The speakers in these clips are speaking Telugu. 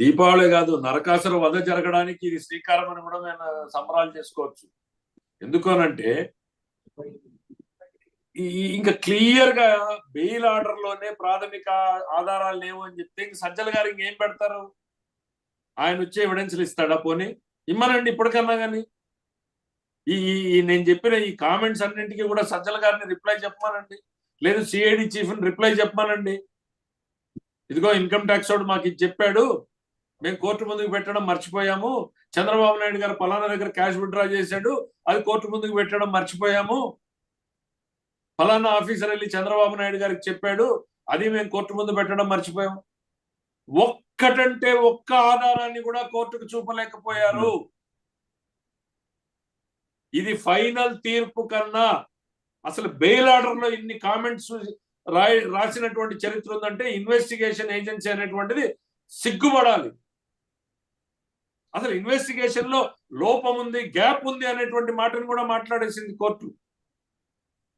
దీపావళి కాదు నరకాసుర వధ జరగడానికి ఇది శ్రీకారం అని కూడా నేను సంబరాలు చేసుకోవచ్చు. ఎందుకనంటే ఇంకా క్లియర్గా బెయిల్ ఆర్డర్లోనే ప్రాథమిక ఆధారాలు లేవు అని చెప్తే ఇంక సజ్జల గారు ఇంకేం పెడతారు? ఆయన వచ్చి ఎవిడెన్స్లు ఇస్తాడా పోనీ? ఇమ్మనండి ఇప్పటికన్నా కానీ ఈ నేను చెప్పిన ఈ కామెంట్స్ అన్నింటికి కూడా సజ్జల గారిని రిప్లై చెప్పమానండి. లేదు సిఐడి చీఫ్ని రిప్లై చెప్పమానండి. ఇదిగో ఇన్కమ్ ట్యాక్స్ వాడు మాకు ఇది చెప్పాడు. మేము కోర్టు ముందుకు పెట్టడం మర్చిపోయాము. చంద్రబాబు నాయుడు గారు పలానా దగ్గర క్యాష్ విత్డ్రా చేశాడు అది కోర్టు ముందుకు పెట్టడం మర్చిపోయాము. ఫలానా ఆఫీసర్ వెళ్ళి చంద్రబాబు నాయుడు గారికి చెప్పాడు అది మేము కోర్టు ముందు పెట్టడం మర్చిపోయాము. ఒక్కటంటే ఒక్క ఆధారాన్ని కూడా కోర్టుకు చూపలేకపోయారు. ఇది ఫైనల్ తీర్పు కన్నా అసలు బెయిల్ ఆర్డర్లో ఇన్ని కామెంట్స్ రాసినటువంటి చరిత్ర ఉందంటే ఇన్వెస్టిగేషన్ ఏజెన్సీ అనేటువంటిది సిగ్గుపడాలి. అసలు ఇన్వెస్టిగేషన్లో లోపం ఉంది గ్యాప్ ఉంది అనేటువంటి మాటను కూడా మాట్లాడేసింది కోర్టు.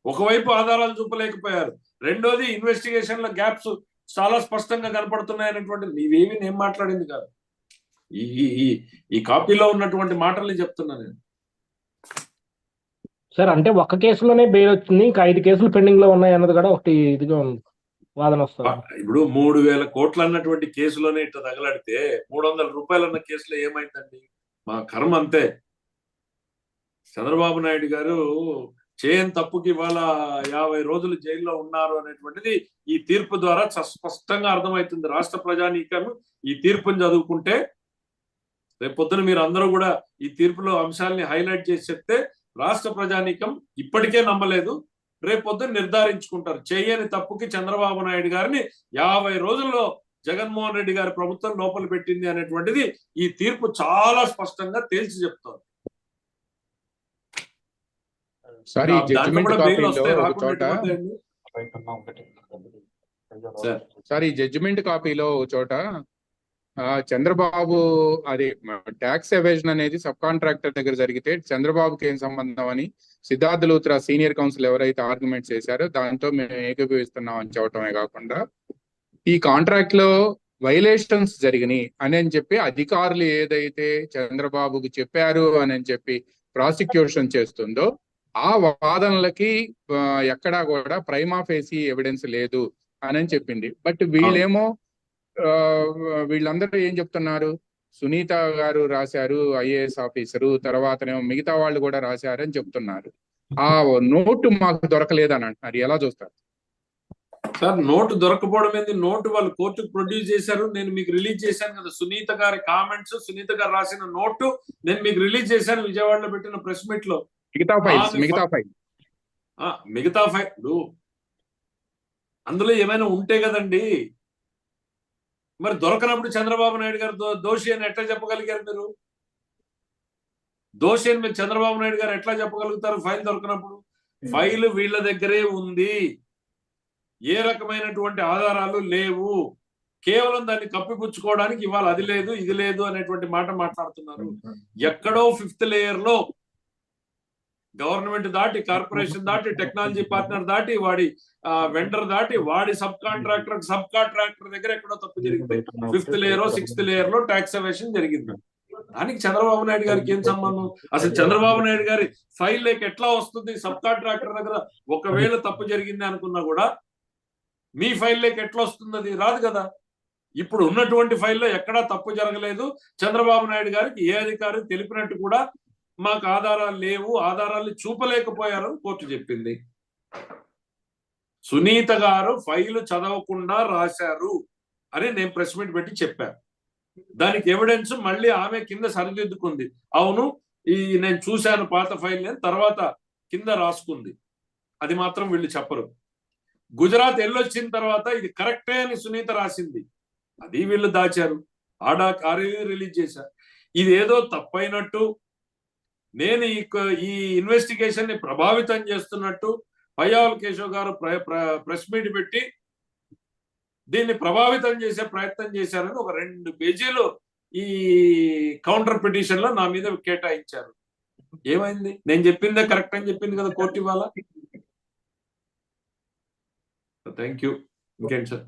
ఒకవైపు ఆధారాలు చూపలేకపోయారు. రెండోది ఇన్వెస్టిగేషన్లో గ్యాప్స్ చాలా స్పష్టంగా కనపడుతున్నాయి అనేటువంటి నీవేమి నేను మాట్లాడింది కాదు. ఈ ఈ- కాపీలో ఉన్నటువంటి మాటల్ని చెప్తున్నా నేను. సార్ అంటే ఒక్క కేసులోనే బెయిల్ వచ్చింది ఇంకా ఐదు కేసులు పెండింగ్లో ఉన్నాయి అన్నది కూడా ఒకటి ఇదిగా ఉంది. వాదన వస్తుంది ఇప్పుడు మూడు వేల కోట్లు అన్నటువంటి కేసులోనే ఇట్లా తగలాడితే మూడు వందల రూపాయలు అన్న కేసులో ఏమైందండి? మా కర్మ అంతే. చంద్రబాబు నాయుడు గారు చేయని తప్పుకి ఇవాళ యాభై రోజులు జైల్లో ఉన్నారు అనేటువంటిది ఈ తీర్పు ద్వారా స్పష్టంగా అర్థమవుతుంది. రాష్ట్ర ప్రజానీకం ఈ తీర్పుని చదువుకుంటే రేపొద్దున మీరు అందరూ కూడా ఈ తీర్పులో అంశాలని హైలైట్ చేసి చెప్తే రాష్ట్ర ప్రజానీకం ఇప్పటికే నమ్మలేదు. రేపు పొద్దున్న నిర్ధారించుకుంటారు. చేయని తప్పుకి చంద్రబాబు నాయుడు గారిని యాభై రోజుల్లో జగన్మోహన్ రెడ్డి గారి ప్రభుత్వం లోపల పెట్టింది అనేటువంటిది ఈ తీర్పు చాలా స్పష్టంగా తేల్చి చెప్తోంది. సారీ దాంట్లో జడ్జిమెంట్ కాపీలో చోట చంద్రబాబు అది ట్యాక్స్ ఎవేజన్ అనేది సబ్ కాంట్రాక్టర్ దగ్గర జరిగితే చంద్రబాబుకి ఏం సంబంధం అని సిద్ధార్థ లూత్రా సీనియర్ కౌన్సిల్ ఎవరైతే ఆర్గ్యుమెంట్ చేశారో దాంతో మేము ఏకీభవిస్తున్నాం అని చెప్పడమే కాకుండా ఈ కాంట్రాక్ట్లో వైలేషన్స్ జరిగినాయి అని అని చెప్పి అధికారులు ఏదైతే చంద్రబాబుకు చెప్పారు అని అని చెప్పి ప్రాసిక్యూషన్ చేస్తుందో ఆ వాదనలకి ఎక్కడా కూడా ప్రైమా ఫేసి ఎవిడెన్స్ లేదు అని చెప్పింది. బట్ వీళ్ళేమో వీళ్ళందరూ ఏం చెప్తున్నారు? సునీత గారు రాశారు ఐఏఎస్ ఆఫీసరు తర్వాతనేమో మిగతా వాళ్ళు కూడా రాశారు అని చెప్తున్నారు. ఆ నోటు మాకు దొరకలేదని అంటున్నారు. ఎలా చూస్తారు? సార్ నోటు దొరకపోవడం ఏంది? నోటు వాళ్ళు కోర్టుకు ప్రొడ్యూస్ చేశారు నేను మీకు రిలీజ్ చేశాను కదా. సునీత గారి కామెంట్స్ సునీత గారు రాసిన నోటు నేను మీకు రిలీజ్ చేశాను విజయవాడలో పెట్టిన ప్రెస్ మీట్లో మిగతా ఫైల్స్ మిగతా ఫైల్ మిగతా ఫైల్ అందులో ఏమైనా ఉంటే కదండి మరి దొరకనప్పుడు చంద్రబాబు నాయుడు గారు దోషి అని ఎట్లా చెప్పగలిగారు మీరు? దోషి అని మీరు చంద్రబాబు నాయుడు గారు ఎట్లా చెప్పగలుగుతారు ఫైల్ దొరకనప్పుడు? ఫైల్ వీళ్ళ దగ్గరే ఉంది. ఏ రకమైనటువంటి ఆధారాలు లేవు. కేవలం దాన్ని కప్పిపుచ్చుకోవడానికి ఇవాళ అది లేదు ఇది లేదు అనేటువంటి మాట మాట్లాడుతున్నారు. ఎక్కడో ఫిఫ్త్ లేయర్లో గవర్నమెంట్ దాటి కార్పొరేషన్ దాటి టెక్నాలజీ పార్ట్నర్ దాటి వాడి వెండర్ దాటి వాడి సబ్ కాంట్రాక్టర్ సబ్ కాంట్రాక్టర్ దగ్గర ఎక్కడో తప్పు జరిగింది. ఫిఫ్త్ లేయర్ సిక్స్త్ లేయర్లో ట్యాక్స్ ఎవేషన్ జరిగింది. దానికి చంద్రబాబు నాయుడు గారికి ఏం సంబంధం? అసలు చంద్రబాబు నాయుడు గారి ఫైల్ లేక ఎట్లా వస్తుంది? సబ్ కాంట్రాక్టర్ దగ్గర ఒకవేళ తప్పు జరిగింది అనుకున్నా కూడా మీ ఫైల్ లేక ఎట్లా వస్తుంది? అది రాదు కదా. ఇప్పుడు ఉన్నటువంటి ఫైల్లో ఎక్కడా తప్పు జరగలేదు. చంద్రబాబు నాయుడు గారికి ఏ అధికారి తెలిపినట్టు కూడా మాకు ఆధారాలు లేవు ఆధారాలు చూపలేకపోయారని కోర్టు చెప్పింది. సునీత గారు ఫైలు చదవకుండా రాశారు అని నేను ప్రెస్ మీట్ పెట్టి చెప్పాను దానికి ఎవిడెన్స్ మళ్ళీ ఆమె కింద సరిదిద్దుకుంది. అవును ఈ నేను చూశాను పాత ఫైల్ నేను తర్వాత కింద రాసుకుంది. అది మాత్రం వీళ్ళు చెప్పరు. గుజరాత్ ఎల్లొచ్చిన తర్వాత ఇది కరెక్టే అని సునీత రాసింది. అది వీళ్ళు దాచారు. ఆడా ఆర్ఏ రిలీజ్ చేశారు. ఇది ఏదో తప్పైనట్టు నేను ఈ ఈ ఇన్వెస్టిగేషన్ని ప్రభావితం చేస్తున్నట్టు పయ్యావల్ కేశవ్ గారు ప్ర- ప్రెస్ మీట్ పెట్టి దీన్ని ప్రభావితం చేసే ప్రయత్నం చేశారని ఒక రెండు పేజీలు ఈ కౌంటర్ పిటిషన్లో నా మీద కేటాయించారు. ఏమైంది? నేను చెప్పిందే కరెక్ట్ అని చెప్పింది కదా కోర్టు ఇవాళ? థ్యాంక్ యూ ఇంకేంటి సార్?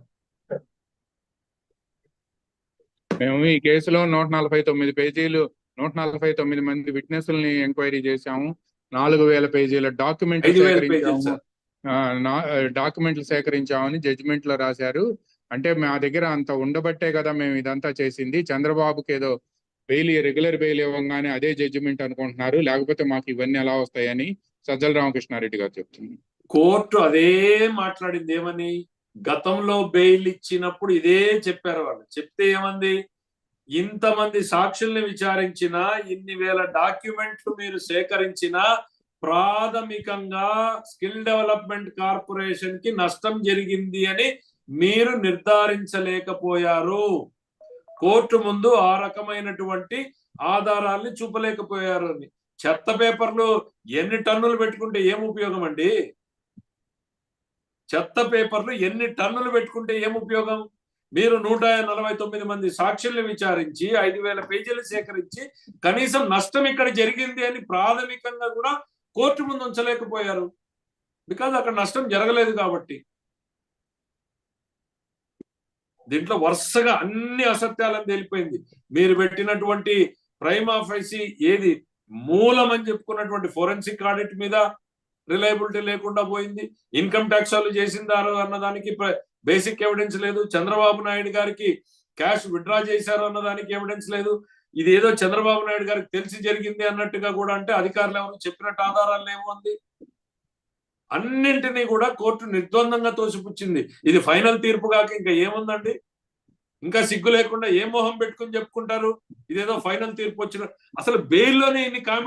మేము ఈ కేసులో నూట నలభై తొమ్మిది పేజీలు నూట నలభై తొమ్మిది మంది విట్నెస్లని ఎంక్వైరీ చేశాము. నాలుగు వేల పేజీల పేజీలు సేకరించాము డాక్యుమెంట్లు సేకరించామని జడ్జిమెంట్లో రాశారు. అంటే మా దగ్గర అంత ఉండబట్టే కదా మేము ఇదంతా చేసింది. చంద్రబాబుకి ఏదో బెయిల్ రెగ్యులర్ బెయిల్ ఇవ్వగానే అదే జడ్జిమెంట్ అనుకుంటున్నారు. లేకపోతే మాకు ఇవన్నీ ఎలా వస్తాయని సజ్జల రామకృష్ణారెడ్డి గారు చెప్తున్నారు. కోర్టు అదే మాట్లాడింది. ఏమని? గతంలో బెయిల్ ఇచ్చినప్పుడు ఇదే చెప్పారు వాళ్ళు. చెప్తే ఏమంది? ఇంతమంది సాక్షుల్ని విచారించినా ఇన్ని వేల డాక్యుమెంట్లు మీరు సేకరించినా ప్రాథమికంగా స్కిల్ డెవలప్మెంట్ కార్పొరేషన్కి నష్టం జరిగింది అని మీరు నిర్ధారించలేకపోయారు. కోర్టు ముందు ఆ రకమైనటువంటి ఆధారాల్ని చూపలేకపోయారు అని. చెత్త పేపర్లు ఎన్ని టన్నులు పెట్టుకుంటే ఏం ఉపయోగం అండి? చెత్త పేపర్లు ఎన్ని టన్నులు పెట్టుకుంటే ఏం ఉపయోగం? మీరు నూట నలభై తొమ్మిది మంది సాక్షుల్ని విచారించి ఐదు వేల పేజీలు సేకరించి కనీసం నష్టం ఇక్కడ జరిగింది అని ప్రాథమికంగా కూడా కోర్టు ముందు ఉంచలేకపోయారు. బికాజ్ అక్కడ నష్టం జరగలేదు కాబట్టి. దీంట్లో వరుసగా అన్ని అసత్యాలను తేలిపోయింది. మీరు పెట్టినటువంటి ప్రైమ్ ఆఫీసీ ఏది మూలం అని చెప్పుకున్నటువంటి ఫోరెన్సిక్ ఆడిట్ మీద రిలయబిలిటీ లేకుండా పోయింది. ఇన్కమ్ ట్యాక్స్ వాళ్ళు చేసిందారు అన్నదానికి బేసిక్ ఎవిడెన్స్ లేదు. చంద్రబాబు నాయుడు గారికి క్యాష్ విత్డ్రా చేశారు అన్నదానికి ఎవిడెన్స్ లేదు. ఇది ఏదో చంద్రబాబు నాయుడు గారికి తెలిసి జరిగింది అన్నట్టుగా కూడా అంటే అధికారులు ఎవరు చెప్పినట్టు ఆధారాలు ఏముంది అన్నింటినీ కూడా కోర్టు నిర్ద్వందంగా తోసిపుచ్చింది. ఇది ఫైనల్ తీర్పు కాక ఇంకా ఏముందండి? ఇంకా సిగ్గు లేకుండా ఏ మొహం పెట్టుకుని చెప్పుకుంటారు? ఇదేదో ఫైనల్ తీర్పు వచ్చిన అసలు బెయిల్లోనే ఇన్ని కామెంట్